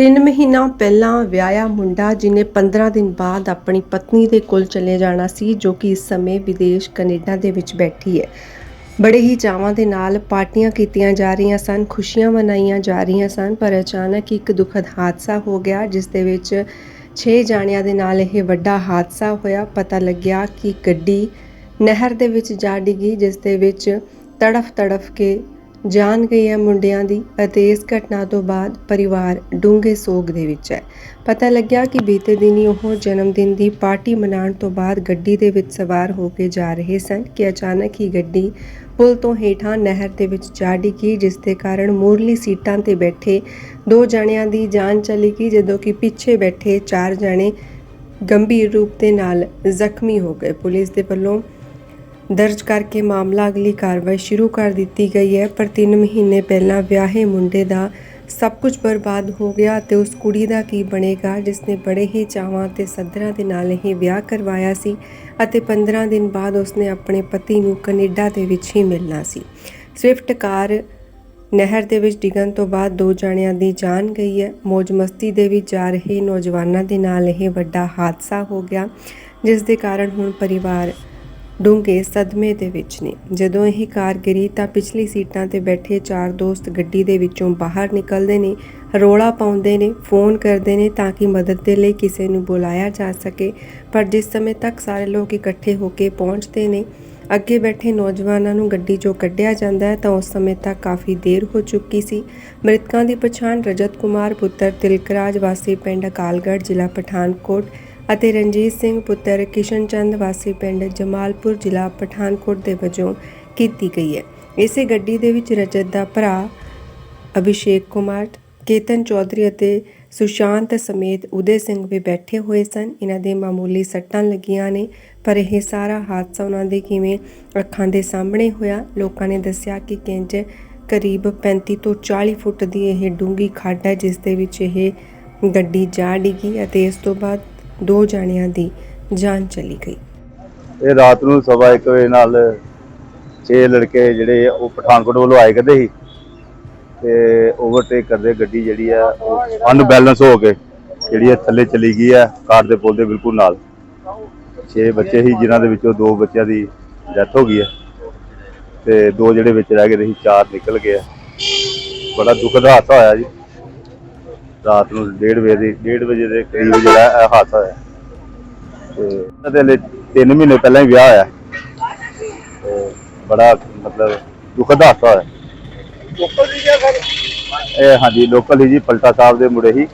ਤਿੰਨ ਮਹੀਨਾ ਪਹਿਲਾਂ ਵਿਆਹਿਆ ਮੁੰਡਾ, ਜਿਨੇ 15 ਦਿਨ ਬਾਅਦ ਆਪਣੀ ਪਤਨੀ ਦੇ ਕੋਲ ਚਲੇ ਜਾਣਾ ਸੀ, ਜੋ ਕਿ ਇਸ ਸਮੇਂ ਵਿਦੇਸ਼ ਕੈਨੇਡਾ ਦੇ ਵਿੱਚ ਬੈਠੀ ਹੈ। ਬੜੇ ਹੀ ਚਾਵਾਂ ਦੇ ਨਾਲ ਪਾਰਟੀਆਂ ਕੀਤੀਆਂ ਜਾ ਰਹੀਆਂ ਸਨ, ਖੁਸ਼ੀਆਂ ਮਨਾਈਆਂ ਜਾ ਰਹੀਆਂ ਸਨ, ਪਰ ਅਚਾਨਕ ਇੱਕ ਦੁਖਦ ਹਾਦਸਾ ਹੋ ਗਿਆ, ਜਿਸ ਦੇ ਵਿੱਚ 6 ਜਾਣਿਆਂ ਦੇ ਨਾਲ ਇਹ ਵੱਡਾ ਹਾਦਸਾ ਹੋਇਆ। ਪਤਾ ਲੱਗਿਆ ਕਿ ਗੱਡੀ ਨਹਿਰ ਦੇ ਵਿੱਚ ਜਾ ਡਿੱਗੀ, ਜਿਸ ਦੇ ਵਿੱਚ ਤੜਫ ਤੜਫ ਕੇ ਜਾਨ ਗਈ ਹੈ ਮੁੰਡਿਆਂ ਦੀ ਅਤੇ ਇਸ ਘਟਨਾ ਤੋਂ ਬਾਅਦ ਪਰਿਵਾਰ ਡੂੰਘੇ ਸੋਗ ਦੇ ਵਿੱਚ ਹੈ। ਪਤਾ ਲੱਗਿਆ ਕਿ ਬੀਤੇ ਦਿਨੀ ਉਹ ਜਨਮ ਦਿਨ ਦੀ ਪਾਰਟੀ ਮਨਾਉਣ ਤੋਂ ਬਾਅਦ ਗੱਡੀ ਦੇ ਵਿੱਚ ਸਵਾਰ ਹੋ ਕੇ ਜਾ ਰਹੇ ਸਨ ਕਿ ਅਚਾਨਕ ਹੀ ਗੱਡੀ ਪੁਲ ਤੋਂ ਹੇਠਾਂ ਨਹਿਰ ਦੇ ਵਿੱਚ ਜਾ ਡਿੱਗੀ, ਜਿਸ ਦੇ ਕਾਰਨ ਮੂਰਲੀ ਸੀਟਾਂ ਤੇ ਬੈਠੇ ਦੋ ਜਣਿਆਂ ਦੀ ਜਾਨ ਚਲੀ ਗਈ, ਜਦੋਂ ਕਿ ਪਿੱਛੇ ਬੈਠੇ ਚਾਰ ਜਣੇ ਗੰਭੀਰ ਰੂਪ ਦੇ ਨਾਲ ਜ਼ਖਮੀ ਹੋ ਗਏ। ਪੁਲਿਸ ਦੇ ਵੱਲੋਂ ਦਰਜ ਕਰਕੇ ਮਾਮਲਾ ਅਗਲੀ ਕਾਰਵਾਈ ਸ਼ੁਰੂ ਕਰ ਦਿੱਤੀ ਗਈ ਹੈ, ਪਰ 3 ਮਹੀਨੇ ਪਹਿਲਾਂ ਵਿਆਹੇ ਮੁੰਡੇ ਦਾ ਸਭ ਕੁਝ ਬਰਬਾਦ ਹੋ ਗਿਆ ਤੇ ਉਸ ਕੁੜੀ ਦਾ ਕੀ ਬਣੇਗਾ ਜਿਸ ਨੇ ਬੜੇ ਹੀ ਚਾਵਾਂ ਤੇ ਸੱਦਰਾਂ ਦੇ ਨਾਲ ਇਹ ਵਿਆਹ ਕਰਵਾਇਆ ਸੀ ਅਤੇ 15 ਦਿਨ ਬਾਅਦ ਉਸਨੇ ਆਪਣੇ ਪਤੀ ਨੂੰ ਕੈਨੇਡਾ ਦੇ ਵਿੱਚ ਹੀ ਮਿਲਣਾ ਸੀ। ਸਵਿਫਟ ਕਾਰ ਨਹਿਰ ਦੇ ਵਿੱਚ ਡਿੱਗਣ ਤੋਂ ਬਾਅਦ ਦੋ ਜਣਿਆਂ ਦੀ ਜਾਨ ਗਈ ਹੈ। ਮੌਜ ਮਸਤੀ ਦੇ ਵਿੱਚ ਜਾ ਰਹੇ ਨੌਜਵਾਨਾਂ ਦੇ ਨਾਲ ਇਹ ਵੱਡਾ ਹਾਦਸਾ ਹੋ ਗਿਆ, ਜਿਸ ਦੇ ਕਾਰਨ ਹੁਣ ਪਰਿਵਾਰ ਡੂੰਘੇ ਸਦਮੇ ਦੇ ਵਿੱਚ ਨੇ। ਜਦੋਂ ਇਹ ਕਾਰ ਗਿਰੀ ਤਾਂ ਪਿਛਲੀ ਸੀਟਾਂ ਤੇ ਬੈਠੇ ਚਾਰ ਦੋਸਤ ਗੱਡੀ ਦੇ ਵਿੱਚੋਂ ਬਾਹਰ ਨਿਕਲਦੇ ਨੇ, ਰੋਲਾ ਪਾਉਂਦੇ ਨੇ, ਫੋਨ ਕਰਦੇ ਨੇ ਤਾਂ ਕਿ ਮਦਦ ਦੇ ਲਈ ਕਿਸੇ ਨੂੰ ਬੁਲਾਇਆ ਜਾ ਸਕੇ, ਪਰ ਜਿਸ ਸਮੇਂ ਤੱਕ ਸਾਰੇ ਲੋਕ ਇਕੱਠੇ ਹੋ ਕੇ ਪਹੁੰਚਦੇ ਨੇ, ਅੱਗੇ ਬੈਠੇ ਨੌਜਵਾਨਾਂ ਨੂੰ ਗੱਡੀ 'ਚੋਂ ਕੱਢਿਆ ਜਾਂਦਾ ਹੈ ਤਾਂ ਉਸ ਸਮੇਂ ਤੱਕ ਕਾਫੀ ਦੇਰ ਹੋ ਚੁੱਕੀ ਸੀ। ਮ੍ਰਿਤਕਾਂ ਦੀ ਪਛਾਣ ਰਜਤ ਕੁਮਾਰ, ਪੁੱਤਰ ਤਿਲਕਰਾਜ ਵਾਸੀ ਪਿੰਡ ਅਕਾਲਗੜ੍ਹ, ਜ਼ਿਲ੍ਹਾ ਪਠਾਨਕੋਟ ਅਤੇ ਰਣਜੀਤ ਸਿੰਘ ਪੁੱਤਰ ਕਿਸ਼ਨ ਚੰਦ ਵਾਸੀ ਪਿੰਡ ਜਮਾਲਪੁਰ ਜ਼ਿਲ੍ਹਾ ਪਠਾਨਕੋਟ ਦੇ ਵਜੋਂ ਕੀਤੀ ਗਈ ਹੈ। ਇਸੇ ਗੱਡੀ ਦੇ ਵਿੱਚ ਰਜਤ ਦਾ ਭਰਾ ਅਭਿਸ਼ੇਕ ਕੁਮਾਰ, ਕੇਤਨ ਚੌਧਰੀ ਅਤੇ ਸੁਸ਼ਾਂਤ ਸਮੇਤ ਉਦੇ ਸਿੰਘ ਵੀ ਬੈਠੇ ਹੋਏ ਸਨ। ਇਹਨਾਂ ਦੇ ਮਾਮੂਲੀ ਸੱਟਾਂ ਲੱਗੀਆਂ ਨੇ, ਪਰ ਇਹ ਸਾਰਾ ਹਾਦਸਾ ਉਹਨਾਂ ਦੇ ਕਿਵੇਂ ਅੱਖਾਂ ਦੇ ਸਾਹਮਣੇ ਹੋਇਆ? ਲੋਕਾਂ ਨੇ ਦੱਸਿਆ ਕਿ ਕਿੰਜ ਕਰੀਬ 35 ਤੋਂ 40 ਫੁੱਟ ਦੀ ਇਹ ਡੂੰਗੀ ਖੱਡ ਹੈ, ਜਿਸ ਦੇ ਵਿੱਚ ਇਹ ਗੱਡੀ ਜਾ ਡਿੱਗੀ ਅਤੇ ਇਸ ਤੋਂ ਬਾਅਦ ਦੋ ਜਣਿਆਂ ਦੀ ਜਾਨ ਚਲੀ ਗਈ। ਇਹ ਰਾਤ ਨੂੰ ਸਵਾ ਇੱਕ ਵਜੇ ਨਾਲ ਛੇ ਲੜਕੇ ਜਿਹੜੇ ਆ, ਉਹ ਪਠਾਨਕੋਟ ਵੱਲੋਂ ਆਏ ਕਰਦੇ ਸੀ ਤੇ ਓਵਰਟੇਕ ਕਰਦੇ ਗੱਡੀ ਜਿਹੜੀ ਆ, ਉਹ ਅਨਬੈਲੈਂਸ ਹੋ ਕੇ ਜਿਹੜੀ ਆ ਥੱਲੇ ਚਲੀ ਗਈ ਆ, ਕਾਰ ਦੇ ਪੁਲ ਦੇ ਬਿਲਕੁਲ ਨਾਲ। ਛੇ ਬੱਚੇ ਸੀ, ਜਿਨ੍ਹਾਂ ਦੇ ਵਿੱਚੋਂ ਦੋ ਬੱਚਿਆਂ ਦੀ ਡੈਥ ਹੋ ਗਈ ਆ ਤੇ ਦੋ ਜਿਹੜੇ ਵਿੱਚ ਰਹਿ ਗਏ ਸੀ, ਚਾਰ ਨਿਕਲ ਗਏ ਆ। ਬੜਾ ਦਾ ਹਾਦਸਾ ਹੋਇਆ ਜੀ। ਰਾਤ ਨੂੰ 1:30 ਵਜੇ ਦੀ 1:30 ਵਜੇ ਦੇ ਕਰੀਬ ਜਿਹੜਾ ਇਹ ਹਾਦਸਾ ਹੋਇਆ। ਤੇ ਇਹਨਾਂ ਦੇ ਲਈ ਤਿੰਨ ਮਹੀਨੇ ਪਹਿਲਾਂ ਹੀ ਵਿਆਹ ਹੋਇਆ। ਤੇ ਬੜਾ ਮਤਲਬ ਦੁਖਦ ਹਾਦਸਾ ਹੋਇਆ। ਇਹ ਹਾਂਜੀ ਲੋਕਲ ਹੀ ਜੀ, ਪਲਟਾ ਸਾਹਿਬ ਦੇ ਮੁੰਡੇ ਹੀ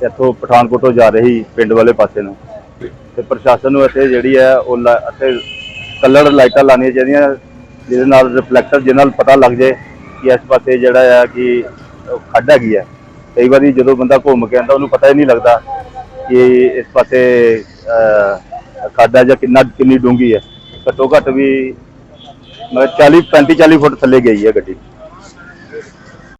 ਤੇ ਇੱਥੋਂ ਪਠਾਨਕੋਟੋਂ ਜਾ ਰਹੇ ਸੀ, ਪਿੰਡ ਵਾਲੇ ਪਾਸੇ ਨੂੰ। ਤੇ ਪ੍ਰਸ਼ਾਸਨ ਨੂੰ ਇੱਥੇ ਜਿਹੜੀ ਹੈ, ਉਹ ਲਾ- ਇੱਥੇ ਕਲਰ ਲਾਈਟਾਂ ਲਾਉਣੀਆਂ ਚਾਹੀਦੀਆਂ, ਜਿਹਦੇ ਨਾਲ ਰਿਫਲੈਕਟਰ ਜਿਹਦੇ ਨਾਲ ਪਤਾ ਲੱਗ ਜਾਏ ਕਿ ਇਸ ਪਾਸੇ ਜਿਹੜਾ ਆ ਕਿ ਖੱਡ ਹੈਗੀ ਹੈ ਕਈ ਵਾਰੀ ਜਦੋਂ ਬੰਦਾ ਘੁੰਮ ਕੇ ਆਉਂਦਾ ਉਹਨੂੰ ਪਤਾ ਹੀ ਨਹੀਂ ਲੱਗਦਾ ਕਿ ਇਸ ਪਾਸੇ ਅਹ, ਖੱਡ ਜਾਂ ਕਿੰਨਾ ਕਿੰਨੀ ਡੂੰਘੀ ਹੈ। ਘੱਟੋ ਘੱਟ ਵੀ ਮਤਲਬ 40 35 40 ਫੁੱਟ ਥੱਲੇ ਗਈ ਹੈ ਗੱਡੀ।